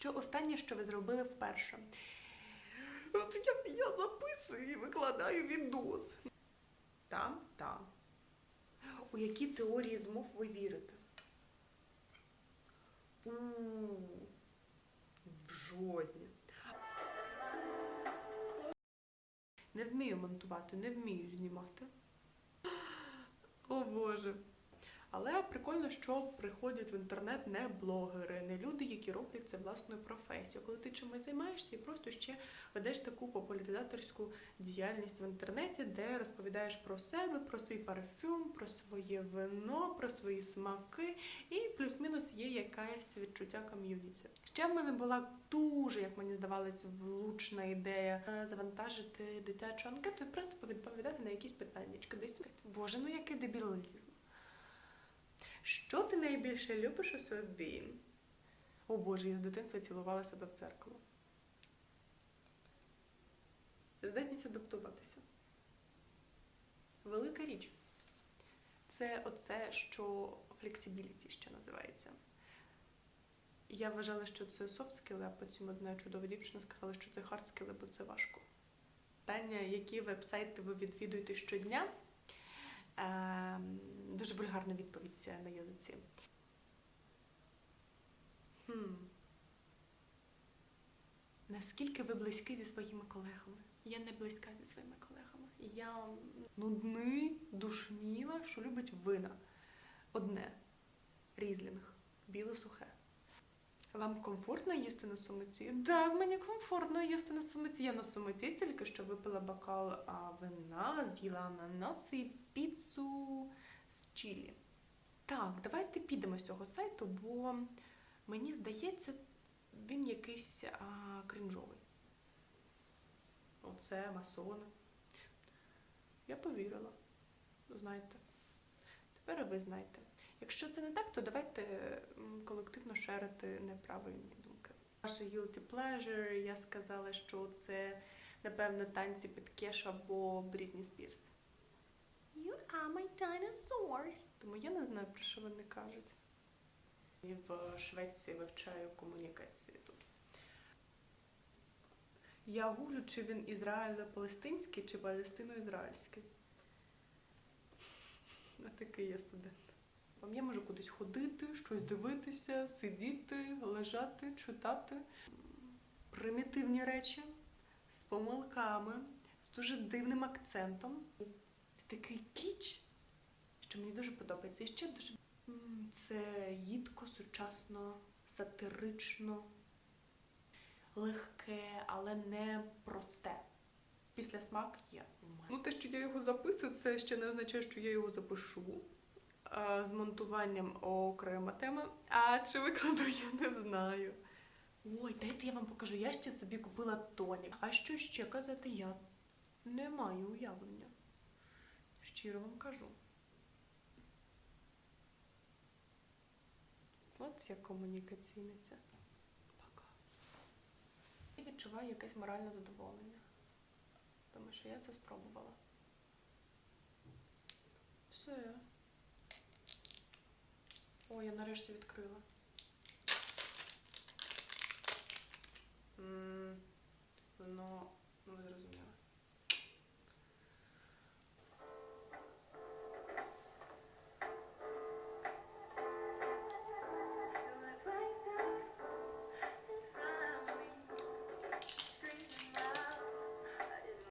Що останнє, що ви зробили вперше? От я, я записую і викладаю відос. Там, там. У які теорії змов ви вірите? у В жодні. Не вмію монтувати, не вмію знімати. О Боже. Але прикольно, що приходять в інтернет не блогери, не люди, які роблять це власною професією. Коли ти чимось займаєшся і просто ще ведеш таку популяризаторську діяльність в інтернеті, де розповідаєш про себе, про свій парфюм, про своє вино, про свої смаки, і плюс-мінус є якесь відчуття ком'юніті. Ще в мене була дуже, як мені здавалось, влучна ідея е, завантажити дитячу анкету і просто відповідати на якісь питання. Десь боже, ну який дебілізм. Що ти найбільше любиш у собі? О Боже, я з дитинства цілувала себе в дзеркало. Здатність адаптуватися. Велика річ. Це оце, що флексибіліті ще називається. Я вважала, що це софт скіли, а потім одна чудова дівчина сказала, що це хард скіли, бо це важко. Питання, які вебсайти ви відвідуєте щодня? Дуже вульгарна відповідь на язиці. Хм. Наскільки ви близькі зі своїми колегами? Я не близька зі своїми колегами. Я нудний, душніла, що любить вина. Одне різлінг, біле сухе. Вам комфортно їсти на самоті? Так, мені комфортно їсти на самоті. Я на самоті тільки що випила бокал а, вина, з'їла ананас і піцу з чилі. Так, давайте підемо з цього сайту, бо мені здається, він якийсь а, крінжовий. Оце масони. Я повірила. Знаєте. Тепер ви знаєте. Якщо це не так, то давайте колективно шерити неправильні думки. Ваше guilty pleasure, я сказала, що це, напевно, танці під кеш або Брітні Спірс. You are my dinosaurs. Тому я не знаю, про що вони кажуть. І в Швеції вивчаю комунікації тут. Я гуглю, чи він ізраїльно-палестинський, чи палестино-ізраїльський. Такий є студент. Я можу кудись ходити, щось дивитися, сидіти, лежати, читати. Примітивні речі з помилками, з дуже дивним акцентом. Такий кіч, що мені дуже подобається. І ще дуже це їдко, сучасно, сатирично, легке, але не просте. Після смак є. у мене. Ну, те, що я його записую, це ще не означає, що я його запишу. З монтуванням окрема тема. А чи викладу, я не знаю. Ой, дайте я вам покажу. Я ще собі купила тонік. А що ще казати я не маю уявлення щиро вам кажу. От як комунікаційниця. Пока. І відчуваю якесь моральне задоволення. Тому що я це спробувала. Все. О, я нарешті відкрила. М ну, ви зрозуміли.